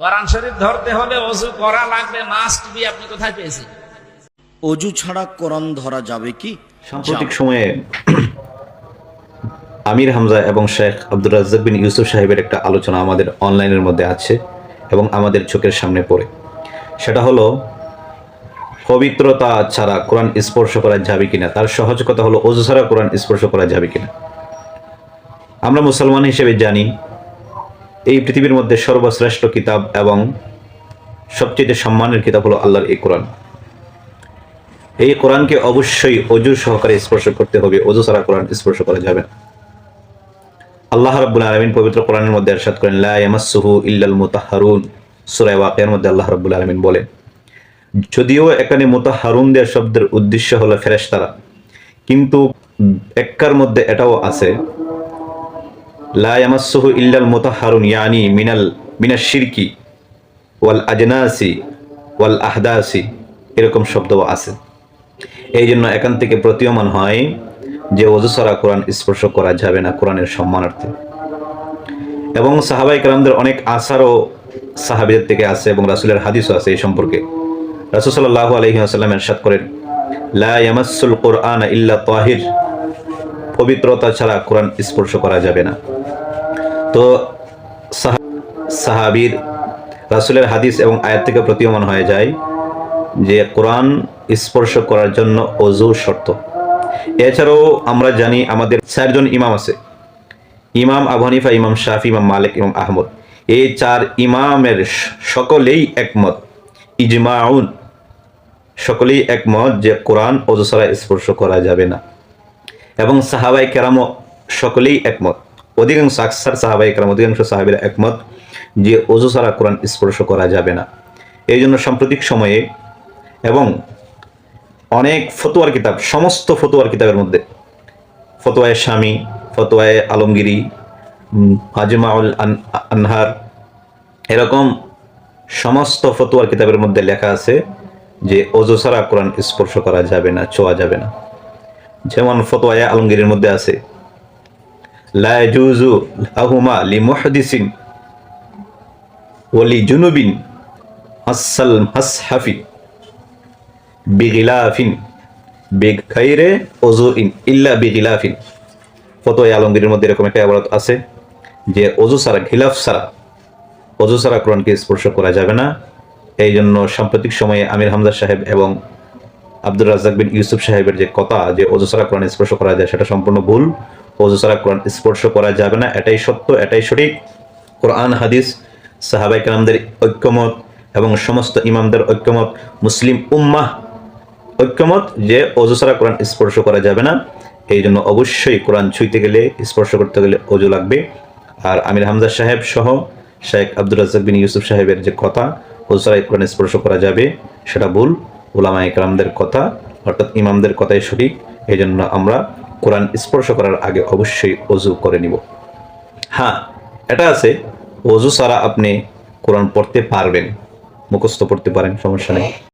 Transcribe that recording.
কোরআন শরীফ ধরতে হলে অজু করা লাগবে মাস্ট বি আপনি কোথায় পেয়েছেন? অজু ছাড়া কোরআন ধরা যাবে কি? সাম্প্রতিক সময়ে আমির হামজা এবং শেখ আব্দুর রাজ্জাক বিন ইউসুফ সাহেবের একটা আলোচনা আমাদের অনলাইনের মধ্যে আছে এবং আমাদের চোখের সামনে পড়ে। সেটা হলো পবিত্রতা ছাড়া কোরআন স্পর্শ করা যাবে কিনা? তার সহজ কথা হলো অজু ছাড়া কোরআন স্পর্শ করা যাবে কিনা? আমরা মুসলমান হিসেবে জানি এই পৃথিবীর মধ্যে সর্বশ্রেষ্ঠ কিতাব এবং সবচেয়ে সম্মানের কিতাব হলো আল্লাহর এই কোরআন এই কোরআনকে অবশ্যই অজু সহকারে স্পর্শ করতে হবে অজু ছাড়া কোরআন স্পর্শ করা যাবে না আল্লাহ রাব্বুল আলামিন পবিত্র কোরআনের মধ্যে ارشاد করেন লা ইয়ামাসসুহু ইল্লাল মুতাহহারুন সূরা ওয়াকিয়ার মধ্যে আল্লাহ রাব্বুল আলামিন বলেন যদিও এখানে মুতাহহারুনদের শব্দের উদ্দেশ্য হলো ফেরেশতারা কিন্তু এককার মধ্যে এটাও আছে লা ইয়ামাসসুহু ইল্লাল মুতাহহারুন ইয়ানি মিনাল, মিনাশ শিরকি, ওয়াল আজনাসি, ওয়াল আহদাসি, এরকম শব্দও আছে। এই জন্য এখান থেকে প্রতীয়মান হয় যে অজু কোরআন স্পর্শ করা যাবে না কোরআনের সম্মানার্থে। এবং সাহাবাই কালামদের অনেক আসারও সাহাবিদের থেকে আছে এবং রাসুলের হাদিসও আছে এই সম্পর্কে। রাসুল সাল্লাহ আলহি আসাল্লাম এরশাদ করেন, লা ইয়ামাসুল কোরআন ইল্লা তাহির। পবিত্রতা ছাড়া কোরআন স্পর্শ করা যাবে না। তো সাহা- সাহাবীর রাসুলের হাদিস এবং আয়াত থেকে প্রতীয়মান হয়ে যায় যে কোরআন স্পর্শ করার জন্য অজু শর্ত। এছাড়াও আমরা জানি আমাদের চারজন ইমাম আছে। ইমাম আবু হানিফা, ইমাম শাফি, ইমাম মালিক, ইমাম আহমদ। এই চার ইমামের সকলেই একমত, ইজমাউন। সকলেই একমত যে কোরআন অজু ছাড়া স্পর্শ করা যাবে না। এবং সাহাবাই কেরামও সকলেই একমত। অধিকাংশ আকসার সাহাবাই কেরাম, অধিকাংশ সাহাবিরা একমত যে অজু ছাড়া কোরআন স্পর্শ করা যাবে না। এই জন্য সাম্প্রতিক সময়ে এবং অনেক ফতোয়ার কিতাব, সমস্ত ফতোয়ার কিতাবের মধ্যে ফতোয়ায় স্বামী, ফতোয়ায় আলমগিরি আন- আনহার, এরকম সমস্ত ফতোয়ার কিতাবের মধ্যে লেখা আছে যে অজু ছাড়া কোরআন স্পর্শ করা যাবে না, ছোঁয়া যাবে না। যেমন ফতোয়ায় আলমগিরির মধ্যে আছে। ফতোয়া মধ্যে এরকম একটা আছে যে অজু ছাড়া খিলাফ ছাড়া অজু ছাড়া কোরআনকে স্পর্শ করা যাবে না। এই জন্য সাম্প্রতিক সময়ে আমির হামদার সাহেব এবং আব্দুর রাজ্জাক বিন ইউসুফ সাহেবের যে কথা, যে অজু ছাড়া কোরআন স্পর্শ করা যায়, সেটা সম্পূর্ণ ভুল। অজু ছাড়া কোরআন স্পর্শ করা যাবে না, এটাই সত্য, এটাই সঠিক। কোরআন, হাদিস সাহাবাই কালামদের ঐক্যমত এবং সমস্ত ইমামদের ঐক্যমত, মুসলিম উম্মাহ ঐক্যমত যে অজু ছাড়া কোরআন স্পর্শ করা যাবে না, এই জন্য অবশ্যই কোরআন ছুঁইতে গেলে, স্পর্শ করতে গেলে অজু লাগবে। আর আমির হামজা সাহেব সহ শেখ আব্দুর রাজ্জাক বিন ইউসুফ সাহেবের যে কথা, অজু ছাড়া কোরআন স্পর্শ করা যাবে, সেটা ভুল। ওলামা একরামদের কথা, অর্থাৎ ইমামদের কথাই সঠিক। এই জন্য আমরা কোরআন স্পর্শ করার আগে অবশ্যই অজু করে নিব। হ্যাঁ এটা আছে। অজু ছাড়া আপনি কোরআন পড়তে পারবেন, মুখস্থ পড়তে পারেন, সমস্যা নেই।